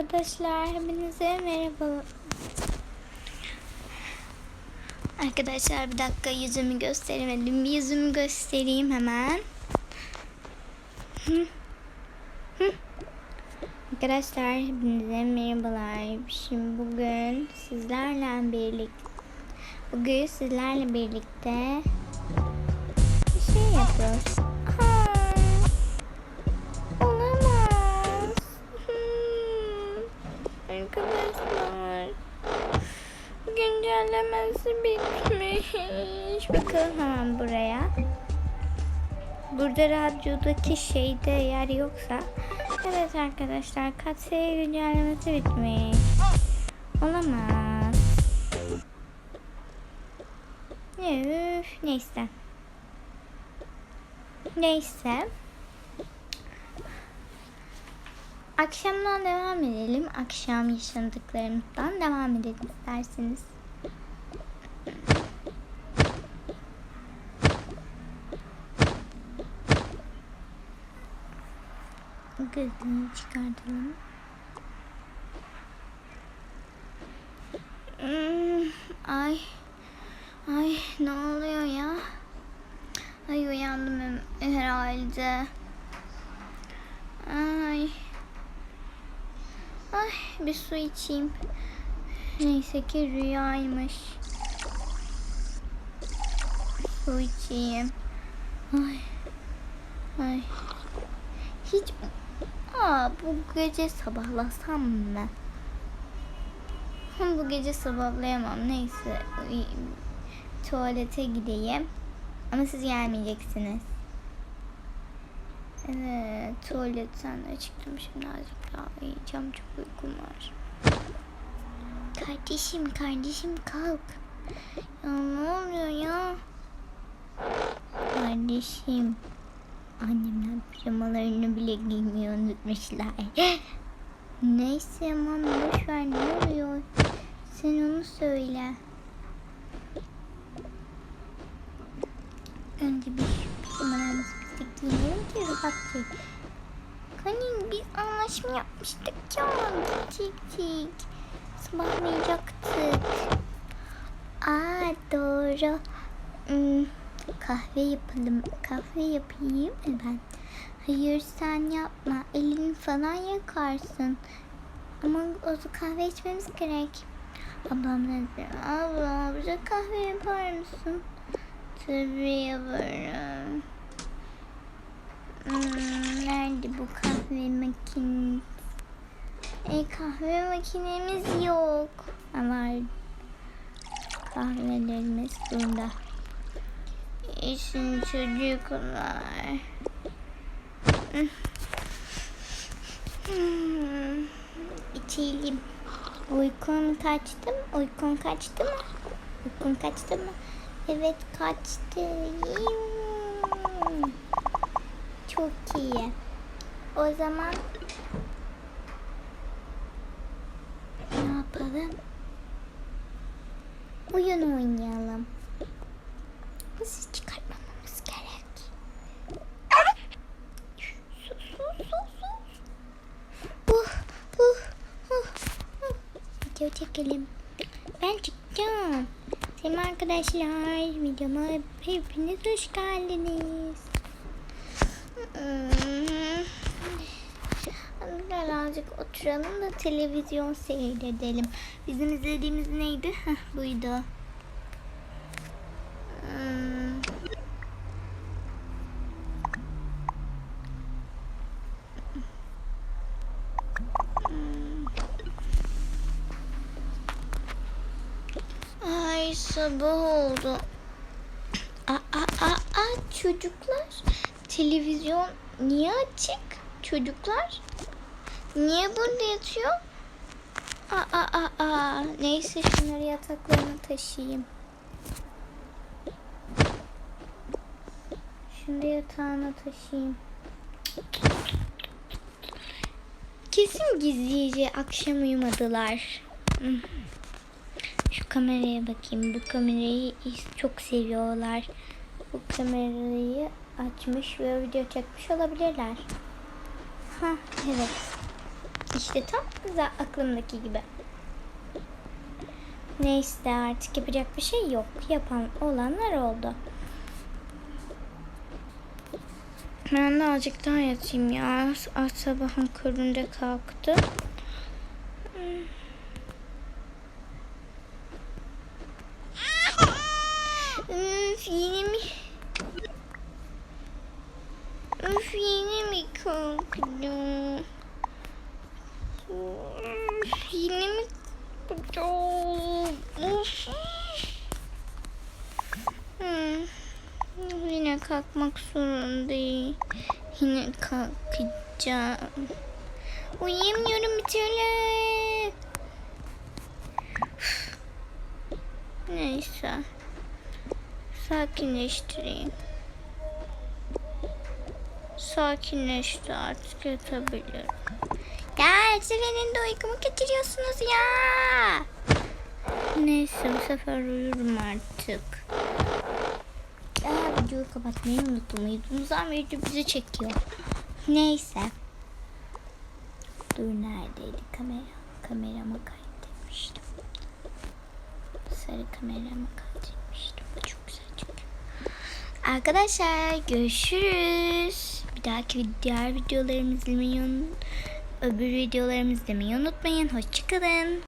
Arkadaşlar hepinize merhaba. Arkadaşlar bir dakika yüzümü gösteremedim. Bir yüzümü göstereyim hemen. Hı. Arkadaşlar hepinize merhabalar. Şimdi bugün sizlerle birlikte bugün sizlerle birlikte bir şey yapıyoruz. Arkadaşlar güncellemesi bitmiş. Bakalım hemen buraya. Burada radyodaki şeyde yer yoksa Evet arkadaşlar katsaya güncellemesi bitmiş. Olamaz. Üf, neyse. Neyse. Akşamdan devam edelim. Akşam yaşandıklarımızdan devam edelim isterseniz. Gözünü çıkartalım. Hmm, Ay. Ay ne oluyor ya? Ay uyandım herhalde. Ay. Ay bir su içeyim. Neyse ki rüyaymış. Su içeyim. Ay. Ay. Hiç Aa, bu gece sabahlasam mı? Bu gece sabahlayamam. Neyse. Tuvalete gideyim. Ama siz gelmeyeceksiniz. Evet. Tuvaletten de çıktım. Şimdi azıcık daha uyuyacağım. Çok uykum var. Kardeşim, kardeşim kalk. Ya ne oluyor ya? Kardeşim. Annemler pijamalarını bile giymeyi unutmuşlar. Neyse aman boş ver ne oluyor? Sen onu söyle. Önce bir çek. Kanin biz anlaşma yapmıştık ya. Gidecektik. Sabahlayacaktık. Aa doğru. Hmm, kahve yapalım. Kahve yapayım mı ben? Hayır sen yapma. Elini falan yakarsın. Ama o kahve içmemiz gerek. Ablam diyor? Abla bize kahve yapar mısın? Tabii yaparım. Hmm, nerede bu kahve makinesi? E, kahve makinemiz yok. Ama kahvelerimiz burada. İşin çocuklar. Hmm, İçelim. Uykun kaçtı mı? Uykun kaçtı mı? Uykun kaçtı mı? Evet kaçtı. Çok iyi. O zaman ne yapalım? Oyun oynayalım. Ses çıkartmamamız gerek. Sus sus sus sus. Uh, uh, uh, uh. Video çekelim. Ben çıkacağım. Selam arkadaşlar. Videoma hepiniz hoş geldiniz. Birazcık oturalım da televizyon seyredelim. Bizim izlediğimiz neydi? Heh, buydu. Hmm. Hmm. Ay sabah oldu. Aa, aa, aa, çocuklar televizyon niye açık çocuklar? Niye burada yatıyor? Aa, aa, aa. Neyse şunları yataklarına taşıyayım. Şunu da yatağına taşıyayım. Kesin gizlice akşam uyumadılar. Şu kameraya bakayım. Bu kamerayı çok seviyorlar. Bu kamerayı açmış ve video çekmiş olabilirler. Ha evet. İşte tam güzel aklımdaki gibi. Neyse artık yapacak bir şey yok. Yapan olanlar oldu. Ben de azıcık daha yatayım ya. Az sabahın köründe kalktı. Üf yine mi? Üf yine mi Üf yine mi? Of. Hmm. Yine kalkmak zorundayım. Yine kalkacağım. Uyuyamıyorum bir türlü. Neyse. Sakinleştireyim. Sakinleşti artık yatabilirim. Ya her seferinde uykumu kaçırıyorsunuz ya. Neyse bu sefer uyurum artık. Aa, videoyu kapatmayı unuttum. Uyuduğumuzdan video bizi çekiyor. Neyse. Dur neredeydi kamera? Kamerama kaydetmiştim. Sarı kamerama kaydetmiştim. Çok güzel çekiyor. Arkadaşlar görüşürüz. Dahaki diğer videolarımı izlemeyi öbür videolarımı izlemeyi unutmayın. Hoşçakalın.